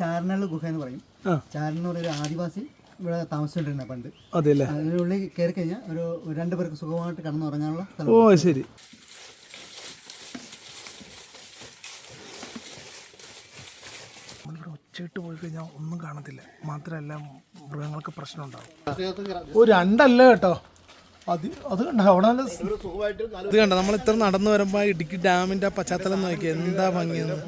ചാരനള്ള ഗുഹ എന്ന് പറയും. ചാരനെന്ന് ചാരൻ എന്ന് പറയുന്ന ഒരു ആദിവാസി ഇവിടെ താമസിച്ചുകൊണ്ടിരുന്ന പണ്ട്. അതെ അതിനുള്ളിൽ കയറി കഴിഞ്ഞാൽ ഒരു രണ്ടു പേർക്ക് സുഖമായിട്ട് കടന്നുറങ്ങാനുള്ള സ്ഥലം. ഓ ശരി. പോയി കഴിഞ്ഞാൽ ഒന്നും കാണത്തില്ല. മാത്രമല്ല മൃഗങ്ങൾക്ക് പ്രശ്നം ഉണ്ടാവും ഒരു രണ്ടല്ല കേട്ടോ. അത് അത് കണ്ട അവിടെ ഇത് കണ്ട നമ്മൾ ഇത്ര നടന്നു വരുമ്പോൾ ഇടുക്കി ഡാമിന്റെ ആ പശ്ചാത്തലം നോക്കി എന്താ ഭംഗിയെന്ന്.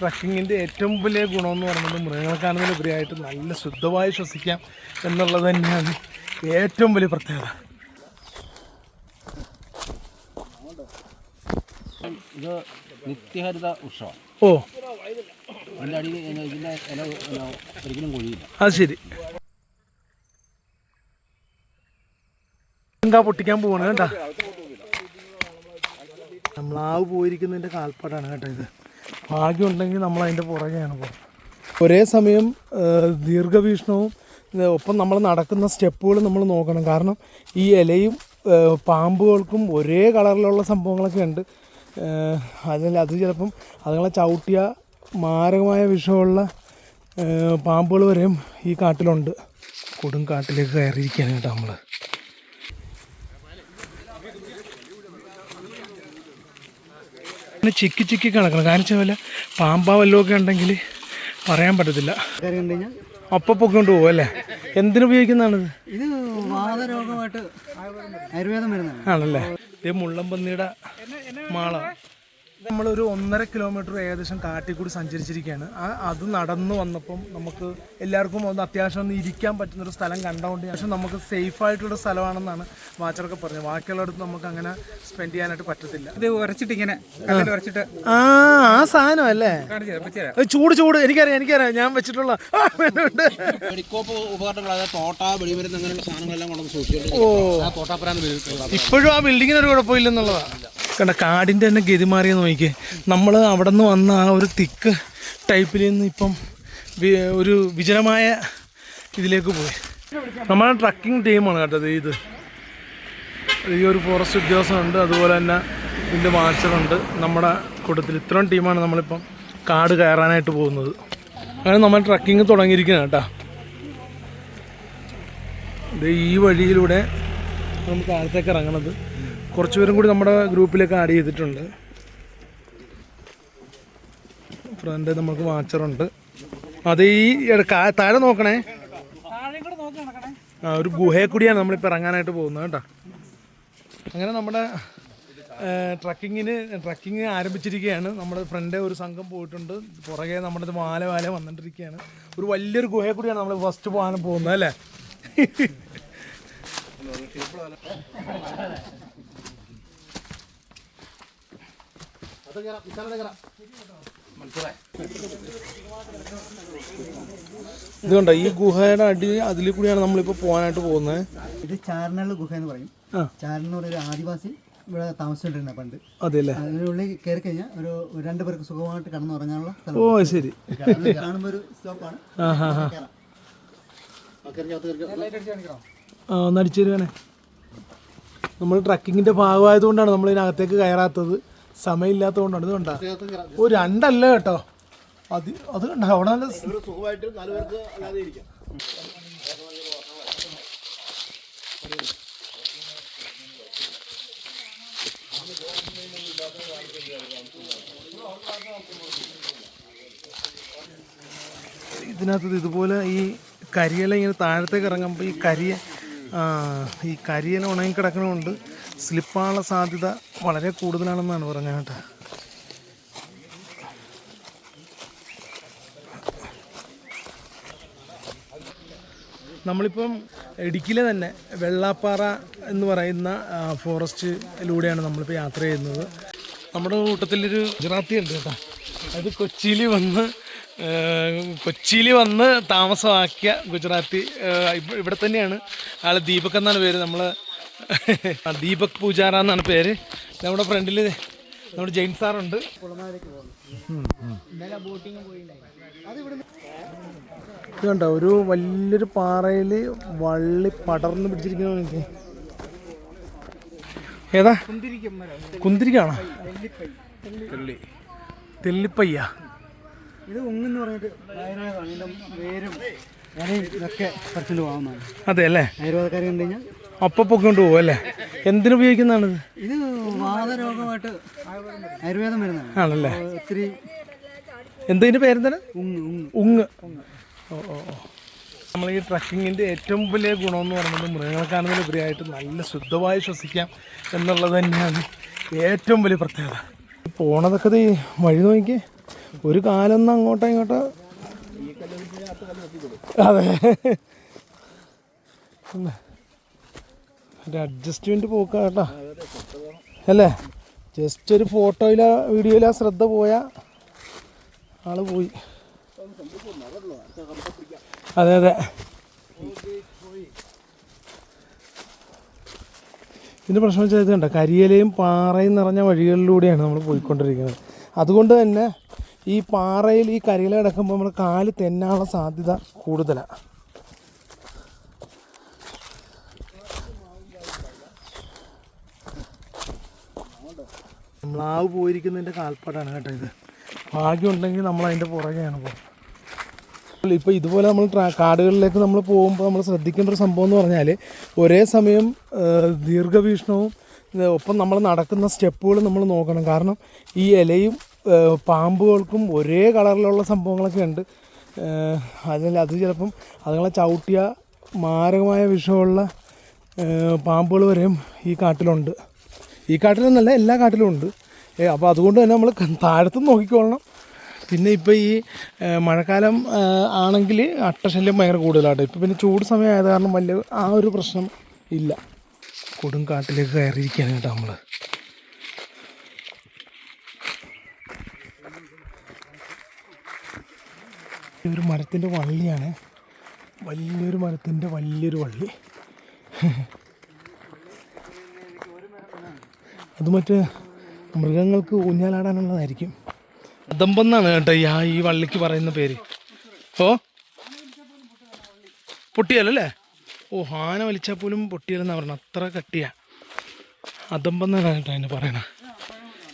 ട്രക്കിങ്ങിന്റെ ഏറ്റവും വലിയ ഗുണമെന്ന് പറയുന്നത് മൃഗങ്ങൾക്കാണെന്നതിലുപരിയായിട്ട് നല്ല ശുദ്ധമായി ശ്വസിക്കാം എന്നുള്ളത് തന്നെയാണ് ഏറ്റവും വലിയ പ്രത്യേകത. ഇത് നിത്യഹരിത വൃക്ഷമാണ് ഓ. അതിന്റെ അടിയിൽ ഇതിന്റെ ഇതിന്റെ ഇല പിന്നെ ഒരിക്കലും കൊഴിയില്ല. അത് ശരി. പൊട്ടിക്കാൻ പോവാണ് കേട്ടാ? നമ്മളാവ് പോയിരിക്കുന്നതിന്റെ കാൽപ്പാടാണ് കേട്ടോ ഇത്. ഭാഗ്യം ഉണ്ടെങ്കിൽ നമ്മൾ അതിന്റെ പുറകെയാണ് പോകുന്നത്. ഒരേ സമയം ദീർഘവീക്ഷണവും ഒപ്പം നമ്മൾ നടക്കുന്ന സ്റ്റെപ്പുകൾ നമ്മൾ നോക്കണം. കാരണം ഈ ഇലയും പാമ്പുകൾക്കും ഒരേ കളറിലുള്ള സംഭവങ്ങളൊക്കെ ഉണ്ട്. അതിൽ അത് ചിലപ്പം അതുങ്ങളെ ചവിട്ടിയ മാരകമായ വിഷമുള്ള പാമ്പുകൾ വരെയും ഈ കാട്ടിലുണ്ട്. കൊടും കാട്ടിലേക്ക് കയറിയിരിക്കാനായിട്ട് നമ്മൾ പിന്നെ ചിക്കി ചിക്കി കിടക്കണം. കാരണം വെച്ചാൽ വല്ല പാമ്പാ വല്ലതും ഉണ്ടെങ്കിൽ പറയാൻ പറ്റത്തില്ല. അപ്പം പൊക്കൊണ്ട് പോകും അല്ലേ? എന്തിനുപയോഗിക്കുന്നതാണിത് ഇത്? വാദരോഗമായിട്ട് ആയുർവേദം വരുന്നതാണ്. ആണല്ലേ? ഇത് മുള്ളംപന്നിയുടെ മാള. നമ്മളൊരു ഒന്നര കിലോമീറ്റർ ഏകദേശം കാട്ടിൽ കൂടി സഞ്ചരിച്ചിരിക്കുകയാണ്. ആ അത് നടന്നു വന്നപ്പം നമുക്ക് എല്ലാവർക്കും ഒന്ന് അത്യാവശ്യം ഒന്ന് ഇരിക്കാൻ പറ്റുന്ന ഒരു സ്ഥലം കണ്ടുകൊണ്ട് പക്ഷെ നമുക്ക് സേഫ് ആയിട്ടുള്ള സ്ഥലമാണെന്നാണ് വാച്ചറൊക്കെ പറഞ്ഞത്. ബാക്കിയുള്ളടത്ത് നമുക്ക് അങ്ങനെ സ്പെൻഡ് ചെയ്യാനായിട്ട് പറ്റത്തില്ല. ഇത് ഉരച്ചിട്ട് ഇങ്ങനെ കല്ലിൽ ഉരച്ചിട്ട് ആ ആ സാധനം അല്ലേ? ചൂട് ചൂട്. എനിക്കറിയാം എനിക്കറിയാം. ഞാൻ വെച്ചിട്ടുള്ള. വെടിക്കോപ്പ് ഉപകരണങ്ങൾ അതായത് തോട്ട വെടിമരുന്ന് അങ്ങനെയുള്ള സാധനങ്ങളെല്ലാം സൂക്ഷിച്ചിട്ടുണ്ട് ഇപ്പോഴും ആ ബിൽഡിങ്ങിന് ഒരു കുഴപ്പമില്ലെന്നുള്ളതാണ് കണ്ട കാടിന്റെ തന്നെ ഗതി മാറിയ നോക്കിയേ. നമ്മൾ അവിടെ നിന്ന് വന്ന ആ ഒരു തിക്ക് ടൈപ്പിൽ നിന്ന് ഇപ്പം ഒരു വിജനമായ ഇതിലേക്ക് പോയി. നമ്മുടെ ട്രക്കിംഗ് ടീമാണ് കേട്ടത് ഇത്. ഈ ഒരു ഫോറസ്റ്റ് ഉദ്യോഗസ്ഥനുണ്ട് അതുപോലെ തന്നെ ഇതിന്റെ വാച്ചറുണ്ട് നമ്മുടെ കൂട്ടത്തിൽ ഇത്രയും ടീമാണ് നമ്മളിപ്പം കാട് കയറാനായിട്ട് പോകുന്നത്. അങ്ങനെ നമ്മൾ ട്രക്കിംഗ് തുടങ്ങിയിരിക്കുന്നത് കേട്ടോ. ഈ വഴിയിലൂടെ നമുക്ക് താഴത്തേക്ക് ഇറങ്ങണത്. കുറച്ച് പേരും കൂടി നമ്മുടെ ഗ്രൂപ്പിലേക്ക് ആഡ് ചെയ്തിട്ടുണ്ട്. ഫ്രണ്ട് നമുക്ക് വാച്ചറുണ്ട്. അത് ഈ താഴെ നോക്കണേ. ആ ഒരു ഗുഹയെ കൂടിയാണ് നമ്മളിപ്പോൾ ഇറങ്ങാനായിട്ട് പോകുന്നത് കേട്ടോ. അങ്ങനെ നമ്മുടെ ട്രക്കിങ്ങിന് ട്രക്കിങ് ആരംഭിച്ചിരിക്കുകയാണ്. നമ്മുടെ ഫ്രണ്ട് ഒരു സംഘം പോയിട്ടുണ്ട്. പുറകെ നമ്മുടെ വാല വാല വന്നിട്ടിരിക്കുകയാണ്. ഒരു വലിയൊരു ഗുഹയെ കൂടിയാണ് നമ്മൾ ഫസ്റ്റ് പോകാൻ പോകുന്നത് അല്ലേ? ഇതുകൊണ്ടോ ഈ ഗുഹയുടെ അടി അതിൽ കൂടിയാണ് നമ്മളിപ്പോ പോകാനായിട്ട് പോകുന്നത്. ഇത് ചാരനുള്ള ഗുഹ എന്ന് പറയും. ചാരൻ ഒരു ആദിവാസി ഇവിടെ താമസിച്ചോണ്ടിരുന്ന പണ്ട്. അതെല്ലേ അതിനുള്ളിൽ കയറി കഴിഞ്ഞാൽ ഒരു രണ്ടു പേർക്ക് സുഖമായിട്ട് കടന്നുറങ്ങാനുള്ള സ്ഥലം. ഓ ശരി. കാണുമ്പോ ഒരു സ്റ്റോപ്പാണ് ആ ഹാ ഹാ കയറാം ആ, കയറി അകത്ത് കയറി. ആ ഒന്ന് അടിച്ചു തരുവാണേ. നമ്മൾ ട്രക്കിങ്ങിന്റെ ഭാഗമായതുകൊണ്ടാണ് നമ്മൾ ഇതിനകത്തേക്ക് കയറാത്തത്. സമയമില്ലാത്തതുകൊണ്ടാണ്. ഇത് കണ്ട ഒരു രണ്ടല്ല കേട്ടോ. അത് അത് കണ്ട? അവിടെ നല്ല ഇതിനകത്ത് ഇതുപോലെ ഈ കരിയില ഇങ്ങനെ താഴത്തേക്ക് ഇറങ്ങുമ്പോൾ ഈ കരിയ ഈ കരിയില ഉണങ്ങി കിടക്കുന്നതുകൊണ്ട് സ്ലിപ്പാനുള്ള സാധ്യത വളരെ കൂടുതലാണെന്നാണ് പറഞ്ഞത് കേട്ടോ. നമ്മളിപ്പം ഇടുക്കിയിലെ തന്നെ വെള്ളാപ്പാറ എന്ന് പറയുന്ന ഫോറസ്റ്റിലൂടെയാണ് നമ്മളിപ്പോൾ യാത്ര ചെയ്യുന്നത്. നമ്മുടെ കൂട്ടത്തിലൊരു ഗുജറാത്തി ഉണ്ട് കേട്ടോ. അത് കൊച്ചിയിൽ വന്ന് കൊച്ചിയിൽ വന്ന് താമസമാക്കിയ ഗുജറാത്തി ഇവിടെ തന്നെയാണ്. ആൾ ദീപക് എന്നാണ് പേര്. നമ്മൾ ദീപക് പൂജാര എന്നാണ് പേര്. നമ്മുടെ ഫ്രണ്ടിൽ നമ്മുടെ ജെയിൻ സാറുണ്ട്. ഇതുണ്ട കണ്ടോ ഒരു വലിയൊരു പാറയിൽ വള്ളി പടർന്ന് പിടിച്ചിരിക്കുന്ന എനിക്ക്. ഏതാ? കുന്തിരിക്കാണോ? തെല്ലിപ്പയ്യ ഇത് പറഞ്ഞിട്ട് വേരും ഇതൊക്കെ അതെ അല്ലേ? ആയുർവേദക്കാർ കണ്ടു കഴിഞ്ഞാൽ ഒപ്പൊക്കെ കൊണ്ട് പോകും അല്ലേ? എന്തിനുപയോഗിക്കുന്നതാണിത് ഇത്? വാതരോഗമായിട്ട് ആയുർവേദം വരുന്നതാണ്. ആണല്ലേ? എന്തിന്റെ ഒത്തിരി എന്തിന്റെ പേരെന്താണ്? ഉങ്ങ് ഓ ഓ ഓ. നമ്മൾ ഈ ട്രക്കിങ്ങിന്റെ ഏറ്റവും വലിയ ഗുണമെന്ന് പറയുന്നത് മൃഗങ്ങളെ കാണുന്നതിലുപരിയായിട്ട് നല്ല ശുദ്ധമായി ശ്വസിക്കാം എന്നുള്ളത് തന്നെയാണ് ഏറ്റവും വലിയ പ്രത്യേകത. പോണതൊക്കെ ഈ വഴി നോക്കി ഒരു കാലൊന്നും അങ്ങോട്ടോ ഇങ്ങോട്ടോ. അതെ. ഒരു അഡ്ജസ്റ്റ്മെന്റ് പോക്കാ കേട്ടോ. അല്ലേ? ജസ്റ്റ് ഒരു ഫോട്ടോയിലോ വീഡിയോയിലോ ശ്രദ്ധ പോയ ആൾ പോയി. അതെ അതെ. ഇതിന്റെ പ്രശ്നം വെച്ചാൽ ഇത് കണ്ടോ? കരിയിലയും പാറയും നിറഞ്ഞ വഴികളിലൂടെയാണ് നമ്മൾ പോയിക്കൊണ്ടിരിക്കുന്നത്. അതുകൊണ്ട് തന്നെ ഈ പാറയിൽ ഈ കരിയില കിടക്കുമ്പോൾ നമ്മൾ കാൽ തെന്നാനുള്ള സാധ്യത കൂടുതലാണ് നമ്മളാവ് പോയിരിക്കുന്നതിന്റെ കാൽപ്പാടാണ് കേട്ടോ ഇത്. ഭാഗ്യമുണ്ടെങ്കിൽ നമ്മൾ അതിന്റെ പുറകെയാണ് പോകുന്നത് ഇപ്പോൾ ഇതുപോലെ നമ്മൾ കാടുകളിലേക്ക് നമ്മൾ പോകുമ്പോൾ നമ്മൾ ശ്രദ്ധിക്കേണ്ട ഒരു സംഭവം എന്ന് പറഞ്ഞാൽ ഒരേ സമയം ദീർഘവീക്ഷണവും ഒപ്പം നമ്മൾ നടക്കുന്ന സ്റ്റെപ്പുകൾ നമ്മൾ നോക്കണം. കാരണം ഈ ഇലയും പാമ്പുകൾക്കും ഒരേ കളറിലുള്ള സംഭവങ്ങളൊക്കെ ഉണ്ട്. അതിൽ അത് ചിലപ്പം അതുങ്ങളെ ചവിട്ടിയ മാരകമായ വിഷമുള്ള പാമ്പുകൾ വരെയും ഈ കാട്ടിലുണ്ട്. ഈ കാട്ടിലൊന്നല്ല എല്ലാ കാട്ടിലും ഉണ്ട്. അപ്പോൾ അതുകൊണ്ട് തന്നെ നമ്മൾ താഴത്തും നോക്കിക്കൊള്ളണം. പിന്നെ ഇപ്പോൾ ഈ മഴക്കാലം ആണെങ്കിൽ അട്ടശല്യം ഭയങ്കര കൂടുതലാട്ടോ. ഇപ്പോൾ പിന്നെ ചൂട് സമയമായത് കാരണം വലിയ ആ ഒരു പ്രശ്നം ഇല്ല. കൊടും കാട്ടിലേക്ക് കയറിയിരിക്കുകയാണ് കേട്ടോ നമ്മൾ ഒരു മരത്തിന്റെ വള്ളിയാണ്. വലിയൊരു മരത്തിന്റെ വലിയൊരു വള്ളി. അത് മറ്റ് മൃഗങ്ങൾക്ക് ഊഞ്ഞാലാടാനുള്ളതായിരിക്കും. ദമ്പെന്നാണ് കേട്ടോ ഈ ആ ഈ വള്ളിക്ക് പറയുന്ന പേര്. ഓ? പൊട്ടിയല്ലേ ഓ ആന വലിച്ചാൽ പോലും പൊട്ടിയല്ലെന്നാ പറഞ്ഞത് അത്ര കട്ടിയാ. അതമ്പെന്നാണ് കേട്ടോ അതിന് പറയണത്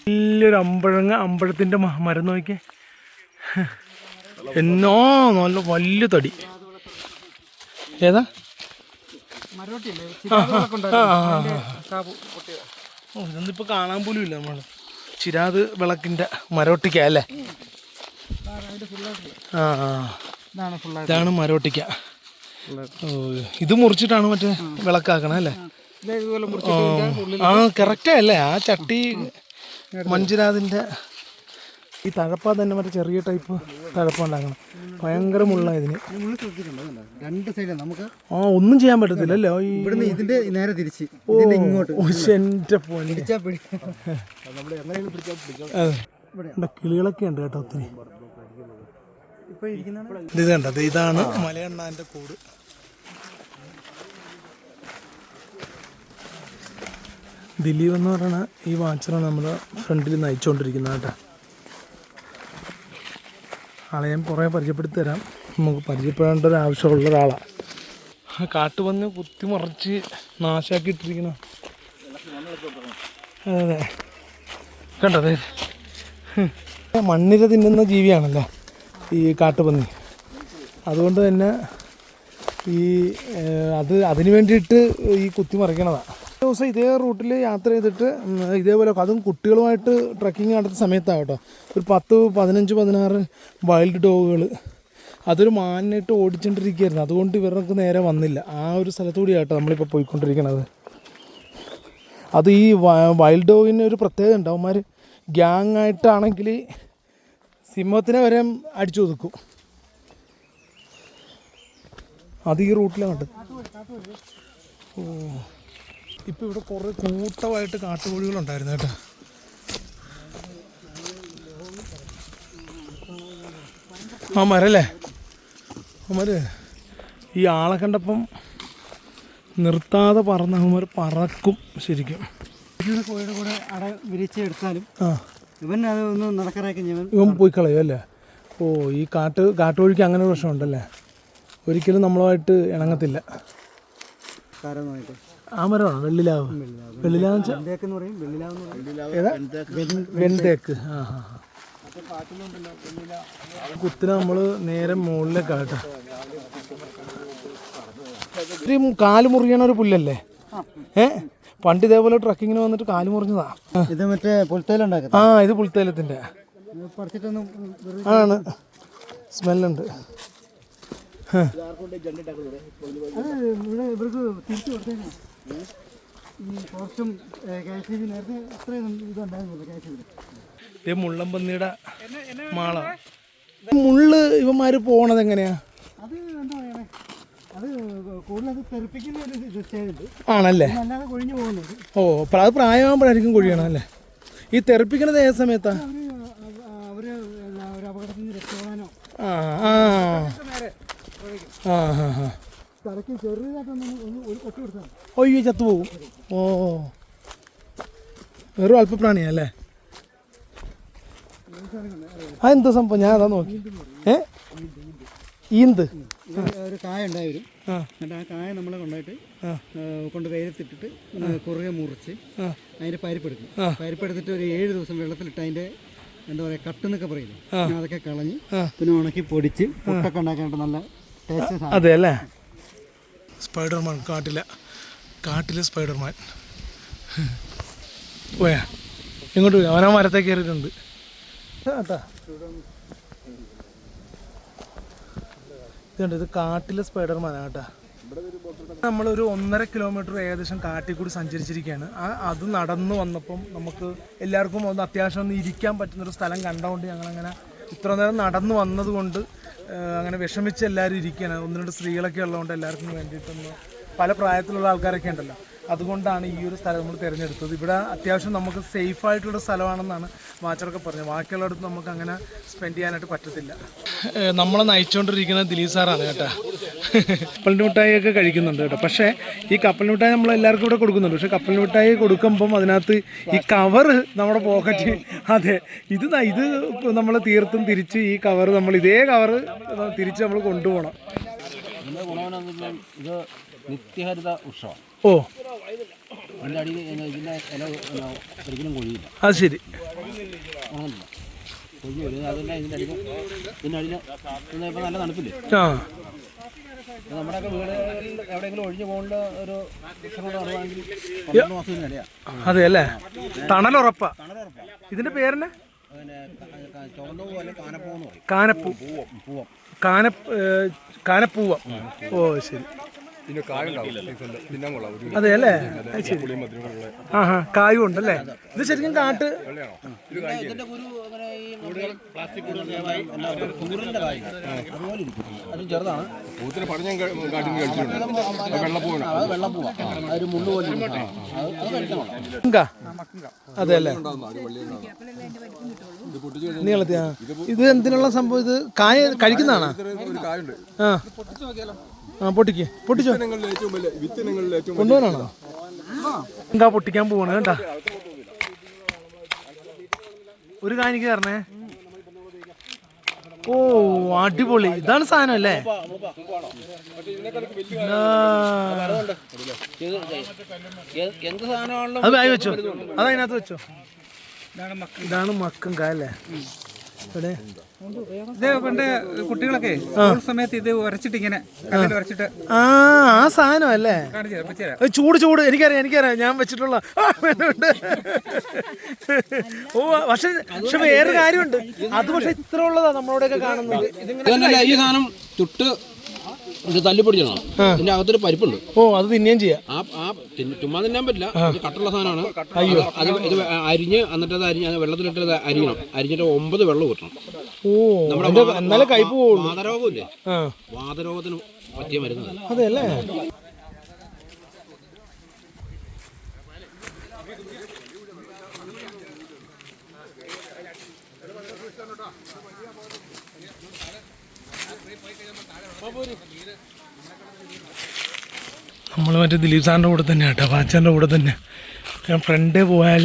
വലിയൊരു അമ്പഴങ്ങ അമ്പഴത്തിന്റെ മരം നോക്കിയേ. എന്നോ നല്ല വലിയ തടി. ഏതാ? ആ, ആ, ആ, ഇതൊന്നും ഇപ്പോൾ കാണാൻ പോലും ഇല്ല നമ്മൾ ചിരാത് വിളക്കിന്റെ മരോട്ടിക്ക അല്ലേ? ആ ആ. ഇതാണ് മരോട്ടിക്ക. ഓ ഇത് മുറിച്ചിട്ടാണ് മറ്റേ വിളക്കാക്കണേ അല്ലേ? ആ കറക്റ്റ് അല്ലേ? ആ ചട്ടി മഞ്ചിരാതിന്റെ ഈ തഴപ്പാ തന്നെ മറ്റേ ചെറിയ ടൈപ്പ് തഴപ്പ ഉണ്ടാക്കണം. ഭയങ്കര മുള്ള ഇതിന്? രണ്ട് സൈഡ് നമുക്ക് ആ ഒന്നും ചെയ്യാൻ പറ്റത്തില്ല അല്ലോ? ഇവിടുന്ന് ഇതിന്റെ നേരെ തിരിച്ച് ഇങ്ങോട്ട്. ഇവിടെ. കിളികളൊക്കെ ഉണ്ട് കേട്ടോ ഒത്തിരി. ഇത് ഇതാണ് മലയണ്ണാന്റെ കൂട്. ദിലീപ് എന്ന് പറയുന്ന ഈ വാച്ചറാണ് നമ്മുടെ ഫ്രണ്ടിൽ നയിച്ചുകൊണ്ടിരിക്കുന്നത് കേട്ടോ. ആളെ ഞാൻ കുറേ പരിചയപ്പെടുത്തി തരാം നമുക്ക് പരിചയപ്പെടേണ്ട ഒരു ആവശ്യമുള്ള ഒരാളാണ് കാട്ട് വന്ന് കുത്തിമറിച്ച് നാശാക്കി ഇട്ടിരിക്കണ. അതെ അതെ. കണ്ടോ അതെ മണ്ണിര തിന്നുന്ന ജീവിയാണല്ലോ ഈ കാട്ടുപന്നി അതുകൊണ്ട് തന്നെ ഈ അത് അതിന് വേണ്ടിയിട്ട് ഈ കുത്തി മറിക്കണതാണ് ദിവസം ഇതേ റൂട്ടിൽ യാത്ര ചെയ്തിട്ട് ഇതേപോലെ അതും കുട്ടികളുമായിട്ട് ട്രക്കിംഗ് നടത്തുന്ന സമയത്താണ് കേട്ടോ ഒരു പത്ത് പതിനഞ്ച് പതിനാറ് വൈൽഡ് ഡോഗുകൾ അതൊരു മാനിട്ട് ഓടിച്ചുകൊണ്ടിരിക്കുകയായിരുന്നു അതുകൊണ്ട് ഇവർക്ക് നേരെ വന്നില്ല. ആ ഒരു സ്ഥലത്തുകൂടിയാണ് കേട്ടോ നമ്മളിപ്പോൾ പോയിക്കൊണ്ടിരിക്കണത്. അത് ഈ വൈൽഡ് ഡോഗിന് ഒരു പ്രത്യേകത ഉണ്ട്. ഗ്യാങ് ആയിട്ടാണെങ്കിൽ സിംഹത്തിനെ വരെ അടിച്ചു ഒതുക്കും. അത് ഈ റൂട്ടിലാണ് കണ്ടത് ഓ. ഇപ്പം ഇവിടെ കുറേ കൂട്ടമായിട്ട് കാട്ടുകോഴികളുണ്ടായിരുന്നു കേട്ടോ. ആ മരല്ലേ? അവന്മാര് ഈ ആളെ കണ്ടപ്പം നിർത്താതെ പറന്ന് അവന്മാർ പറക്കും ശരിക്കും. കോഴിയുടെ കൂടെ അട വിരിച്ച് എടുത്താലും ആ. ഇവൻ അത് ഒന്ന് നടക്കറാക്കി ഇവൻ പോയി കളയും അല്ലേ? ഓ ഈ കാട്ട് കാട്ടുകോഴിക്ക് അങ്ങനെ ഒരു പ്രശ്നമുണ്ടല്ലേ? ഒരിക്കലും നമ്മളുമായിട്ട് ഇണങ്ങത്തില്ല. കാരമായിട്ട് ആ മരമാണോ? വെള്ളിലാവ്. വെള്ളിലാവ് വെൺതേക്ക് ആ. കുത്തിന് നമ്മൾ നേരെ മുകളിലേക്കാട്ടോ ഒരു കാൽ മുറിയണ ഒരു പുല്ലല്ലേ? ഏ? പണ്ട് ഇതേപോലെ ട്രക്കിങ്ങിന് വന്നിട്ട് കാൽ മുറിഞ്ഞതാ. ഇത് മറ്റേ പുൽത്തേലുണ്ടാക്കുന്നത് ആ ഇത് പുൽത്തേലത്തിന്റെ വെറുതെ ആണ് സ്മെല്ലുണ്ട്. ഇവർക്ക് തിരിച്ചു കൊടുത്തേക്കാം ഈ ഫോറസ്റ്റും കെ എസ് ബി നേരത്തെ അത്രയും ഇതുണ്ടായിരുന്നില്ല കെ എസ് ബി ഇത് മുള്ളമ്പന്നിയുടെ മാള. മുള്ള് ഇവന്മാര് പോണത് എങ്ങനെയാ? അത് എന്താ പറയണേ അത് കൂടുതൽ അത് തെറിപ്പിക്കുന്ന ഒരു സ്റ്റേജ് ഉണ്ട് ആണല്ലേ? അല്ലാതെ കൊഴിഞ്ഞു പോകുന്നത്. ഓ പ്ര- അത് പ്രായമാകുമ്പോഴായിരിക്കും കുഴിയണം അല്ലേ? ഈ തെറിപ്പിക്കണത് ഏത് സമയത്താ? അവർ അവർ ഒരു അപകടത്തിൽ നിന്ന് രക്ഷപ്പെടാനോ? ആ ആ. ആ ആ ആ. തലയ്ക്ക് ചെറിയതായിട്ടൊന്ന് ഒന്ന് ഒരു കൊടുത്താൽ ഒയ്യോ ചത്തുപോകും. ഓ. വെറും അല്പപ്രാണിയല്ലേ എന്താ സംഭവം? ഞാൻ അതാ നോക്കി. ഏ? ഈന്ത്. ഒരു കായ ഉണ്ടായി വരും. എന്നിട്ട് ആ കായ നമ്മൾ കൊണ്ടായിട്ട് കൊണ്ട് വെയിലത്തിട്ടിട്ട് കുറുകെ മുറിച്ച്. അതിന്റെ പരിപ്പെടുക്കും. പരിപ്പെടുത്തിട്ട് ഒരു ഏഴ് ദിവസം വെള്ളത്തിലിട്ട് അതിന്റെ എന്താ പറയുക കട്ട് എന്നൊക്കെ പറയില്ലേ അതൊക്കെ കളഞ്ഞ് പിന്നെ ഉണക്കി പൊടിച്ച് പുട്ടൊക്കെ ഉണ്ടാക്കാനായിട്ട് നല്ല ടേസ്റ്റ് അതെ അല്ലേ? സ്പൈഡർമാൻ കാട്ടിലെ കാട്ടിലെ സ്പൈഡർമാൻ. പോയാ ഇങ്ങോട്ട് പോയി അവനാ മരത്തെ കയറിയിട്ടുണ്ട്. ഇതുണ്ട് ഇത് കാട്ടിലെ സ്പൈഡർമാനാ കേട്ടാ. നമ്മളൊരു ഒന്നര കിലോമീറ്റർ ഏകദേശം കാട്ടിൽ കൂടി സഞ്ചരിച്ചിരിക്കുകയാണ്. ആ അത് നടന്നു വന്നപ്പം നമുക്ക് എല്ലാവർക്കും ഒന്ന് അത്യാവശ്യം ഒന്ന് ഇരിക്കാൻ പറ്റുന്നൊരു സ്ഥലം കണ്ടുകൊണ്ട് ഞങ്ങളങ്ങനെ ഇത്ര നേരം നടന്നു വന്നതുകൊണ്ട് അങ്ങനെ വിഷമിച്ച് എല്ലാവരും ഇരിക്കുകയാണ്. ഒന്ന് രണ്ട് സ്ത്രീകളൊക്കെ ഉള്ളതുകൊണ്ട് എല്ലാവർക്കും വേണ്ടിയിട്ടൊന്ന് പല പ്രായത്തിലുള്ള ആൾക്കാരൊക്കെ ഉണ്ടല്ലോ. അതുകൊണ്ടാണ് ഈ ഒരു സ്ഥലം നമ്മൾ തിരഞ്ഞെടുത്തത്. ഇവിടെ അത്യാവശ്യം നമുക്ക് സേഫ് ആയിട്ടുള്ള സ്ഥലമാണെന്നാണ് വാച്ചറൊക്കെ പറഞ്ഞത്. ബാക്കിയുള്ളിടത്ത് നമുക്ക് അങ്ങനെ സ്പെൻഡ് ചെയ്യാനായിട്ട് പറ്റത്തില്ല. നമ്മളെ നയിച്ചുകൊണ്ടിരിക്കുന്നത് ദിലീപ് സാറാണ് കേട്ടോ. കപ്പൽ മിഠായി ഒക്കെ കഴിക്കുന്നുണ്ട് കേട്ടോ. പക്ഷേ ഈ കപ്പൽ മിഠായി നമ്മൾ എല്ലാവർക്കും ഇവിടെ കൊടുക്കുന്നുണ്ട്. പക്ഷേ കപ്പൽ മിഠായി കൊടുക്കുമ്പം അതിനകത്ത് ഈ കവർ നമ്മുടെ പോക്കറ്റ് അതെ ഇത് ഇത് നമ്മൾ തീർത്തും തിരിച്ച് ഈ കവർ നമ്മൾ ഇതേ കവർ തിരിച്ച് നമ്മൾ കൊണ്ടുപോകണം. ഇത് നിത്യഹരിത ഓ. അത് ശരി. അങ്ങനെയില്ല കൊഴിഞ്ഞു വരും അതല്ല ഇതിന്റെ അടിയിൽ ഇതിന്റെ അടിയിൽ ഇപ്പം നല്ല തണുപ്പില്ലേ? ആ. നമ്മുടെയൊക്കെ വീടുകളിൽ എവിടെയെങ്കിലും ഒഴിഞ്ഞു പോകേണ്ട ഒരു അതെ അല്ലേ? തണലുറപ്പ. ഇതിന്റെ പേരെന്നെ? കാനപ്പൂ. കാനപ്പൂവ. ഓ കാനപ്പൂ കാനപ്പൂവ ഓ ശരി അതെ അല്ലേ? അത് ശരി. ആ ഹാ കായും ഉണ്ടല്ലേ? ഇത് ശരിക്കും കാട്ട് ഇതിന്റെ കുരു അങ്ങനെ ഈ പ്ലാസ്റ്റിക് കൂറിന്റെ കായ്. അതുപോലെ ഇരിക്കും. അതും ചെറുതാണ്. അത് വെള്ളപ്പൂവാ. അതൊരു മുള്ളു പോലെ ഇരിക്കും. അത് അല്ലേ? നീളത്തി ആ ഇത് എന്തിനുള്ള സംഭവം? ഇത് കായ കഴിക്കുന്നതാണോ? ആ. ആ പൊട്ടിക്ക്. പൊട്ടിച്ചോ? കൊണ്ടുപോകാനാണോ എന്താ പൊട്ടിക്കാൻ പോവാണ് കേട്ടാ ഒരു കാനിക്ക് തരണേ. ഓ അടിപൊളി. ഇതാണ് സാധനം അല്ലേ? അത് ബാഗ് വെച്ചോ. അതതിനകത്ത് വെച്ചോ. ഇതാണ് മക്കം കാലേ ഇത് പണ്ട് കുട്ടികളൊക്കെ സ്കൂൾ സമയത്ത് ഇത് ഉരച്ചിട്ട് ഇങ്ങനെ കല്ലിൽ ഉരച്ചിട്ട് ആ ആ സാധനം അല്ലേ. ഏ, ചൂട് ചൂട്. എനിക്കറിയാം എനിക്കറിയാം. ഞാൻ വെച്ചിട്ടുള്ള ആ, ഉണ്ട്. ഓ പക്ഷെ പക്ഷെ വേറെ കാര്യമുണ്ട്. അത് പക്ഷെ ഇത്ര ഉള്ളതാ നമ്മളോടൊക്കെ കാണുന്നത്. ഇതിങ്ങനെ ഈ സാധനം ചുട്ട് ഇത് തല്ലിപ്പൊടിച്ചതാണ് ഇതിന്റെ അകത്തൊരു പരിപ്പുണ്ട്. ഓ അത് തിന്നുകയും ചെയ്യാം. ആ ആ തിന്ന- ചുമ്മാ തിന്നാൻ പറ്റില്ല. ഇത് കട്ടുള്ള സാധനമാണ്. അയ്യോ. അത് ഇത് അരിഞ്ഞ് എന്നിട്ട് അത് അരിഞ്ഞ് അത് വെള്ളത്തിലിട്ട് അത് അരിയണം അരിഞ്ഞിട്ട് ഒമ്പത് വെള്ളം ഊറ്റണം. ഓ നമ്മുടെ എന്നാലേ കയ്പ് വാതരോഗമില്ലേ? ആ. വാതരോഗത്തിന് പറ്റിയ മരുന്ന് അതെ അല്ലേ നമ്മൾ മറ്റേ ദിലീപ് സാറിന്റെ കൂടെ തന്നെ കേട്ടോ പാച്ചാന്റെ കൂടെ തന്നെ ഞാൻ ഫ്രണ്ടേ പോയാൽ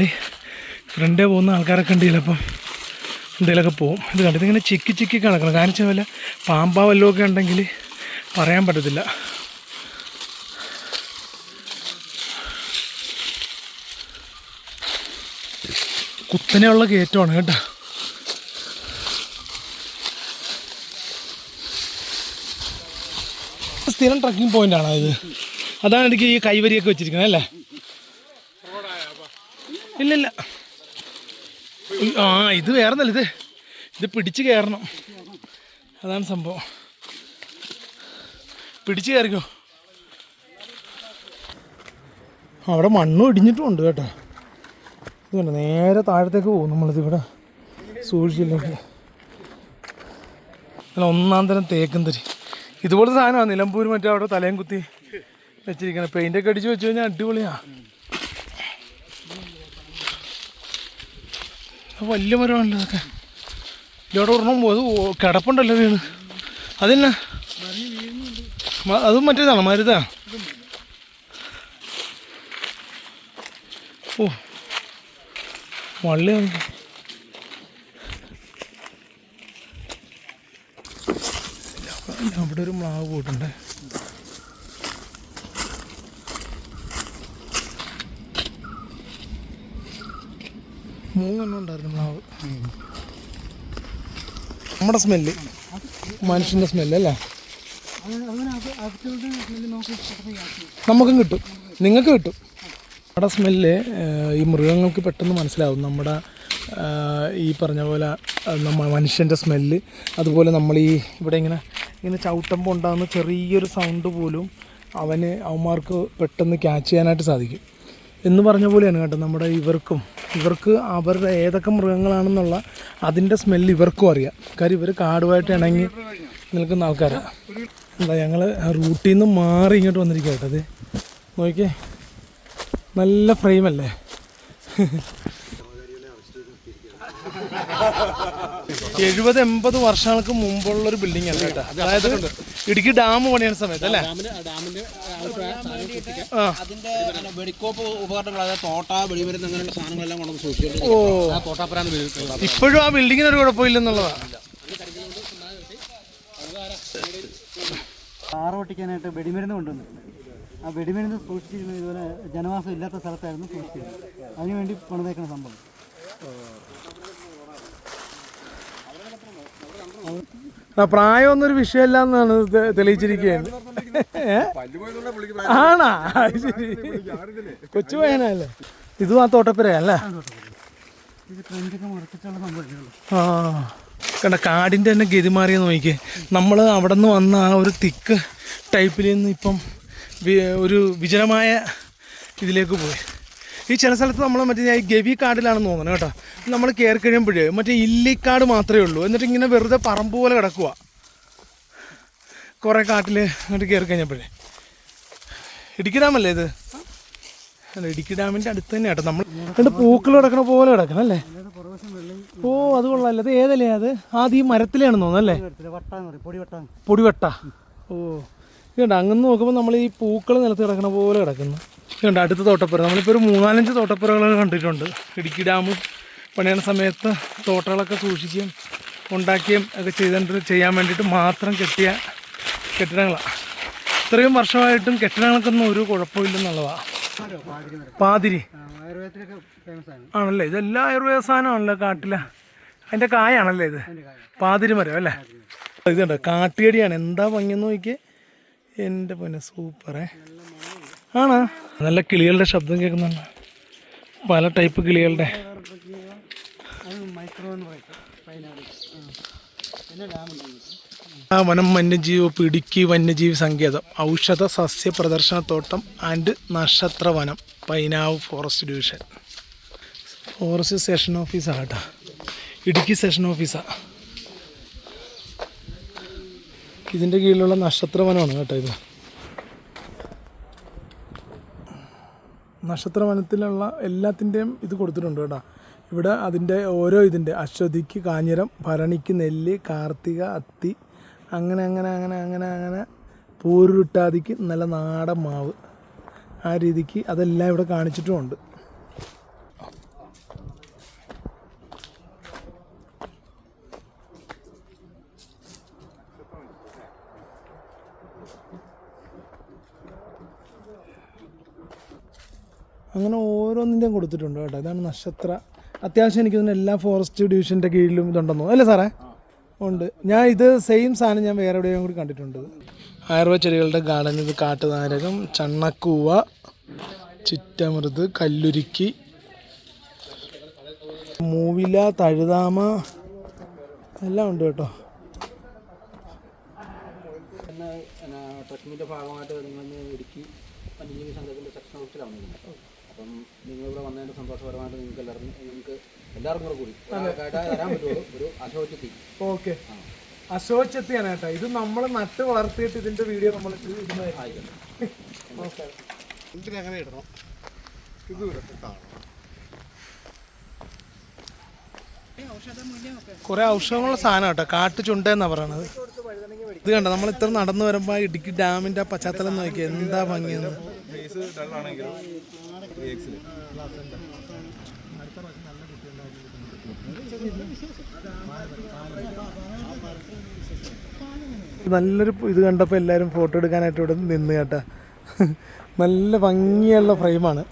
ഫ്രണ്ടേ പോകുന്ന ആൾക്കാരൊക്കെ ഉണ്ട് ചിലപ്പം എന്തെങ്കിലുമൊക്കെ പോകും ഇത് കണ്ടിട്ട് ഇങ്ങനെ ചിക്കി ചിക്കി കിടക്കണം. കാരണം വെച്ചാൽ വല്ല പാമ്പാ വല്ലതും ഉണ്ടെങ്കിൽ പറയാൻ പറ്റത്തില്ല. കുത്തനെയുള്ള കയറ്റമാണ് കേട്ടോ. സ്ഥിരം ട്രക്കിംഗ് ആണോ ഇത്? അതാണ് എനിക്ക് ഈ കൈവരിയൊക്കെ വെച്ചിരിക്കുന്നത് അല്ലേ? ഇല്ലില്ല. ആ ഇത് വേറെന്നല്ല ഇത് ഇത് പിടിച്ച് കയറണം. അതാണ് സംഭവം. പിടിച്ച് കയറിക്കോ. അവിടെ മണ്ണും ഇടിഞ്ഞിട്ടുമുണ്ട് കേട്ടോ. ഇത് കണ്ടോ നേരെ താഴത്തേക്ക് പോകും നമ്മളിത് ഇവിടെ സൂക്ഷിച്ചില്ലെങ്കിൽ. അല്ല ഒന്നാം തരം തേക്കും തരി. ഇതുപോലത്തെ സാധനമാണ് നിലമ്പൂർ മറ്റേ അവിടെ തലയും കുത്തി വെച്ചിരിക്കണം പെയിന്റൊക്കെ അടിച്ച് വെച്ച് കഴിഞ്ഞാൽ അടിപൊളിയാ. അത് വലിയ മരമാണല്ലോ അതൊക്കെ. ഇവിടെ ഒരെണ്ണം അത് കിടപ്പുണ്ടല്ലോ വീണ്. അതെന്നാ? അതും മറ്റേതാണ് മരുതാ? ഓ. വള്ളി വന്നു. അവിടെ ഒരു മ്ലാവ് പോയിട്ടുണ്ട് മൂന്നെണ്ണം ഉണ്ടായിരുന്നു മ്ലാവ് നമ്മുടെ സ്മെല്ല്. മനുഷ്യന്റെ സ്മെല്ല് അല്ലേ? നമുക്കും കിട്ടും. നിങ്ങൾക്ക് കിട്ടും. നമ്മുടെ സ്മെല്ല് ഈ മൃഗങ്ങൾക്ക് പെട്ടെന്ന് മനസ്സിലാവും. നമ്മുടെ ഈ പറഞ്ഞ പോലെ നമ്മൾ നമ്മ മനുഷ്യന്റെ സ്മെല്ല്. അതുപോലെ നമ്മൾ ഈ ഇവിടെ ഇങ്ങനെ ഇങ്ങനെ ചവിട്ടുമ്പോൾ ഉണ്ടാകുന്ന ചെറിയൊരു സൗണ്ട് പോലും അവന് അവന്മാർക്ക് പെട്ടെന്ന് ക്യാച്ച് ചെയ്യാനായിട്ട് സാധിക്കും. എന്ന് പറഞ്ഞ പോലെയാണ് കേട്ടോ നമ്മുടെ ഇവർക്കും. ഇവർക്ക് അവരുടെ ഏതൊക്കെ മൃഗങ്ങളാണെന്നുള്ള അതിന്റെ സ്മെല്ല് ഇവർക്കും അറിയാം. കാര്യം ഇവർ കാടുമായിട്ട് ഇണങ്ങി നിൽക്കുന്ന ആൾക്കാരാണ് എന്താ ഞങ്ങൾ റൂട്ടിൽ നിന്ന് മാറി ഇങ്ങോട്ട് വന്നിരിക്കുക കേട്ടോ അത് നോക്കിയേ. നല്ല ഫ്രെയിമല്ലേ എഴുപത് എൺപത് വർഷങ്ങൾക്ക് മുമ്പുള്ള ഒരു ബിൽഡിംഗ് ആണ് കേട്ടോ അതായത് ഇടുക്കി ഡാം പണിയുന്ന സമയത്ത് അല്ലേ? അതിന്റെ വെടിക്കോപ്പ് ഉപകരണങ്ങൾ അതായത് തോട്ട വെടിമരുന്ന് അങ്ങനെയുള്ള സാധനങ്ങളെല്ലാം കൊണ്ടു ഓ. തോട്ടാപ്പരാന്ന് ഇപ്പോഴും ആ ബിൽഡിങ്ങിന് ഒരു കുഴപ്പമില്ലെന്നുള്ളതാണ് ആറ് പൊട്ടിക്കാനായിട്ട് വെടിമരുന്ന് കൊണ്ടുവന്നിട്ടുണ്ട് ആ വെടിമരുന്ന് സൂക്ഷിച്ചിരുന്നത് ഇതുപോലെ ജനവാസം ഇല്ലാത്ത സ്ഥലത്തായിരുന്നു സൂക്ഷിച്ചിരുന്നത്. അതിനുവേണ്ടി പണിതേക്കുന്ന സംഭവം ആ പ്രായമൊന്നും ഒരു വിഷയമല്ല എന്നാണ് തെളിയിച്ചിരിക്കുകയാണ്? ആണാ? ശരി. കൊച്ചു പയ്യനല്ലേ ഇതും ആ തോട്ടപ്പുരയല്ലേ ആ. കണ്ട കാടിന്റെ തന്നെ ഗതി മാറിയ നോക്കിക്കേ നമ്മൾ അവിടെ നിന്ന് വന്ന ആ ഒരു തിക്ക് ടൈപ്പിൽ നിന്ന് ഇപ്പം ഒരു വിജനമായ ഇതിലേക്ക് പോയി. ഈ ചില സ്ഥലത്ത് നമ്മൾ മറ്റേ ഈ ഗവി കാടിലാണെന്ന് തോന്നുന്നത് കേട്ടോ. നമ്മൾ കയറി കഴിയുമ്പോഴേ മറ്റേ ഇല്ലിക്കാട് മാത്രമേ ഉള്ളൂ. എന്നിട്ട് ഇങ്ങനെ വെറുതെ പറമ്പ് പോലെ കിടക്കുക കുറേ കാട്ടിൽ അങ്ങോട്ട് കയറി കഴിഞ്ഞപ്പോഴേ. ഇടുക്കി ഡാമല്ലേ ഇത്? അല്ല ഇടുക്കി ഡാമിന്റെ അടുത്ത് തന്നെ കേട്ടോ. നമ്മൾ രണ്ട് പൂക്കൾ കിടക്കണ പോലെ കിടക്കണം അല്ലേ? ഓ അത് കൊള്ളാമല്ലേ അത് ഏതല്ലേ അത്? ആദ്യം ഈ മരത്തിലാണെന്ന് തോന്നുന്നല്ലേ പൊടിവെട്ട. ഓ ഇതുണ്ട് അങ്ങനെ നോക്കുമ്പോൾ നമ്മൾ ഈ പൂക്കൾ നിലത്ത് കിടക്കണ പോലെ കിടക്കുന്നു. ഇതുണ്ട് അടുത്ത തോട്ടപ്പുര. നമ്മളിപ്പോൾ ഒരു മൂന്നാലഞ്ച് തോട്ടപ്പുരകൾ കണ്ടിട്ടുണ്ട്. ഇടുക്കി ഡാം പണിയണ സമയത്ത് തോട്ടകളൊക്കെ സൂക്ഷിക്കുകയും ഉണ്ടാക്കുകയും ഒക്കെ ചെയ്തിട്ട് ചെയ്യാൻ വേണ്ടിയിട്ട് മാത്രം കെട്ടിയ കെട്ടിടങ്ങളാണ് ഇത്രയും വർഷമായിട്ടും കെട്ടിടങ്ങൾക്കൊന്നും ഒരു കുഴപ്പമില്ലെന്നുള്ളതാണ് പാതിരി. ആണല്ലേ? ഇതെല്ലാം ആയുർവേദ സാധനമാണല്ലോ കാട്ടില. അതിന്റെ കായാണല്ലേ ഇത്? പാതിരി മരം അല്ലേ? ഇതുണ്ട്. കണ്ടോ കാട്ടുകടിയാണ്. എന്താ ഭംഗിയെന്ന് നോക്കിയേ. എന്റെ പിന്നെ സൂപ്പറേ. ആണോ. നല്ല കിളികളുടെ ശബ്ദം കേൾക്കുന്നുണ്ട്. പല ടൈപ്പ് കിളികളുടെ. ആ വനം വന്യജീവി വകുപ്പ് ഇടുക്കി വന്യജീവി സങ്കേതം. ഔഷധ സസ്യ പ്രദർശനത്തോട്ടം ആൻഡ് നക്ഷത്ര വനം. Painavu forest division forest section ഓഫീസാണ് കേട്ടോ. ഇടുക്കി സെഷൻ ഓഫീസാണ് ഇതിന്റെ കീഴിലുള്ള നക്ഷത്ര വനമാണ് കേട്ടോ ഇത്. നക്ഷത്ര വനത്തിലുള്ള എല്ലാത്തിന്റെയും ഇത് കൊടുത്തിട്ടുണ്ട് കേട്ടോ. ഇവിടെ അതിന്റെ ഓരോ ഇതിന്റെ അശ്വതിക്ക് കാഞ്ഞിരം ഭരണിക്ക് നെല്ല് കാർത്തിക അത്തി അങ്ങനെ അങ്ങനെ അങ്ങനെ അങ്ങനെ അങ്ങനെ പൂരുരുട്ടാതിക്ക് നല്ല നാടൻ മാവ്. ആ രീതിക്ക് അതെല്ലാം ഇവിടെ കാണിച്ചിട്ടുമുണ്ട്. അങ്ങനെ ഓരോന്നിന്റെയും കൊടുത്തിട്ടുണ്ട് കേട്ടോ. ഇതാണ് നക്ഷത്ര. അത്യാവശ്യം എനിക്ക് തോന്നുന്നു എല്ലാ ഫോറസ്റ്റ് ഡിവിഷന്റെ കീഴിലും ഇതുണ്ടെന്നോ അല്ലേ സാറേ? ഉണ്ട്. ഞാൻ ഇത് സെയിം സാധനം ഞാൻ വേറെ എവിടെയും കൂടി കണ്ടിട്ടുണ്ട്. ആയുർവേദ ചെടികളുടെ ഗാർഡൻ ഇത് കാട്ടുനാരകം ചണ്ണക്കൂവ ചിറ്റമൃത് കല്ലുരുക്കി മൂവില തഴുതാമ എല്ലാം ഉണ്ട് കേട്ടോ. ട്രക്കിങ്ങിന്റെ ഭാഗമായിട്ട് നിങ്ങൾ അപ്പം നിങ്ങളിവിടെ വന്നതിന്റെ സന്തോഷപരമായിട്ട് നിങ്ങൾക്ക് എല്ലാവർക്കും നിങ്ങൾക്ക് എല്ലാവർക്കും കൂടെ കൂടി വരാൻ തരാൻ പറ്റുള്ളൂ. ഒരു അശോചത്തി ഓക്കെ. അശോചത്തിയാണ് കേട്ടോ. ഇത് നമ്മൾ നട്ട് വളർത്തിയിട്ട് ഇതിന്റെ വീഡിയോ നമ്മൾ കൊറേ ഔഷധങ്ങളുള്ള ഇടണം? ഇത് കുറെ ഔഷധമുള്ള സാധനം കേട്ടോ. കാട്ടു ചുണ്ടെന്നാ പറയണത്. ഇത് കണ്ടോ? നമ്മൾ ഇത്ര നടന്നു വരുമ്പോ ഇടുക്കി ഡാമിന്റെ ആ പശ്ചാത്തലം നോക്കി എന്താ ഭംഗിയെന്ന്. നല്ലൊരു ഇത് കണ്ടപ്പോൾ എല്ലാവരും ഫോട്ടോ എടുക്കാനായിട്ട് ഇവിടെ നിന്ന് കേട്ടാ. നല്ല ഭംഗിയുള്ള ഫ്രെയിമാണ്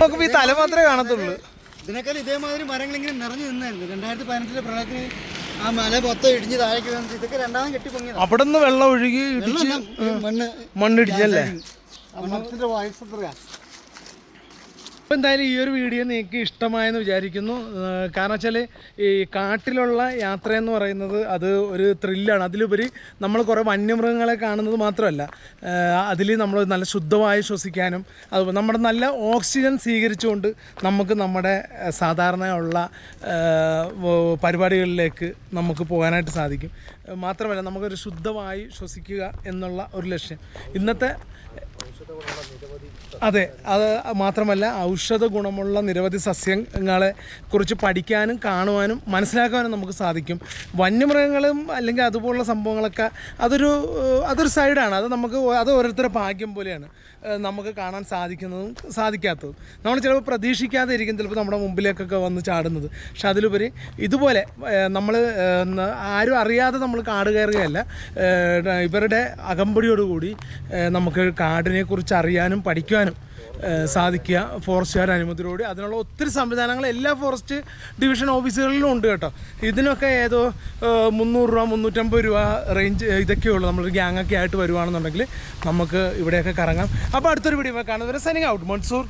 നോക്കുമ്പോ ഈ തല മാത്രമേ കാണത്തുള്ളൂ. ഇതിനേക്കാൾ ഇതേമാതിരി മരങ്ങൾ ഇങ്ങനെ നിറഞ്ഞു നിന്നായിരുന്നു. രണ്ടായിരത്തി പതിനെട്ടിലെ പ്രളയത്തിന് ആ മല മൊത്തം ഇടിഞ്ഞ് താഴേക്ക് വീണിട്ട് ഇതൊക്കെ രണ്ടാമത് കെട്ടി പൊങ്ങിയതാണ് അവിടെ നിന്ന് വെള്ളം ഒഴുകി ഇടിച്ച് മണ്ണ് മണ്ണിടിച്ചല്ലേ മരത്തിന്റെ വയസ്സ് എത്രയാ? അപ്പോൾ എന്തായാലും ഈ ഒരു വീഡിയോ നിങ്ങൾക്ക് ഇഷ്ടമായെന്ന് വിചാരിക്കുന്നു. കാരണം വെച്ചാൽ ഈ കാട്ടിലുള്ള യാത്ര എന്ന് പറയുന്നത് അത് ഒരു ത്രില്ലാണ് അതിലുപരി നമ്മൾ കുറേ വന്യമൃഗങ്ങളെ കാണുന്നത് മാത്രമല്ല. അതിൽ നമ്മൾ നല്ല ശുദ്ധമായി ശ്വസിക്കാനും അത് നമ്മുടെ നല്ല ഓക്സിജൻ സ്വീകരിച്ചുകൊണ്ട് നമുക്ക് നമ്മുടെ സാധാരണയുള്ള പരിപാടികളിലേക്ക് നമുക്ക് പോകാനായിട്ട് സാധിക്കും. മാത്രമല്ല നമുക്കൊരു ശുദ്ധമായി ശ്വസിക്കുക എന്നുള്ള ഒരു ലക്ഷ്യം. ഇന്നത്തെ അതെ അത് മാത്രമല്ല ഔഷധ ഗുണമുള്ള നിരവധി സസ്യങ്ങളെ കുറിച്ച് പഠിക്കാനും കാണുവാനും മനസ്സിലാക്കാനും നമുക്ക് സാധിക്കും. വന്യമൃഗങ്ങളും അല്ലെങ്കിൽ അതുപോലുള്ള സംഭവങ്ങളൊക്കെ അതൊരു അതൊരു സൈഡാണ് അത് നമുക്ക് അത് ഓരോരുത്തരുടെ ഭാഗ്യം പോലെയാണ്. നമുക്ക് കാണാൻ സാധിക്കുന്നതും സാധിക്കാത്തതും. നമ്മൾ ചിലപ്പോൾ പ്രതീക്ഷിക്കാതെ ഇരിക്കും ചിലപ്പോൾ നമ്മുടെ മുമ്പിലേക്കൊക്കെ വന്ന് ചാടുന്നത്. പക്ഷെ അതിലുപരി ഇതുപോലെ നമ്മൾ ആരും അറിയാതെ നമ്മൾ കാട് കയറുകയല്ല. ഇവരുടെ അകമ്പടിയോടുകൂടി നമുക്ക് കാടിനെക്കുറിച്ച് അറിയാനും പഠിക്കുവാനും സാധിക്കുക ഫോറസ്റ്റുകാരുടെ അനുമതിയിലൂടെ അതിനുള്ള ഒത്തിരി സംവിധാനങ്ങൾ എല്ലാ ഫോറസ്റ്റ് ഡിവിഷൻ ഓഫീസുകളിലും ഉണ്ട് കേട്ടോ. ഇതിനൊക്കെ ഏതോ മുന്നൂറ് രൂപ മുന്നൂറ്റമ്പത് രൂപ റേഞ്ച് ഇതൊക്കെ ഉള്ളൂ. നമ്മളൊരു ഗ്യാങ്ങൊക്കെ ആയിട്ട് വരുവാണെന്നുണ്ടെങ്കിൽ നമുക്ക് ഇവിടെയൊക്കെ കറങ്ങാം. അപ്പോൾ അടുത്തൊരു വീഡിയോ കാണുന്നവരെ സൈനിങ് ഔട്ട് മൺസൂർ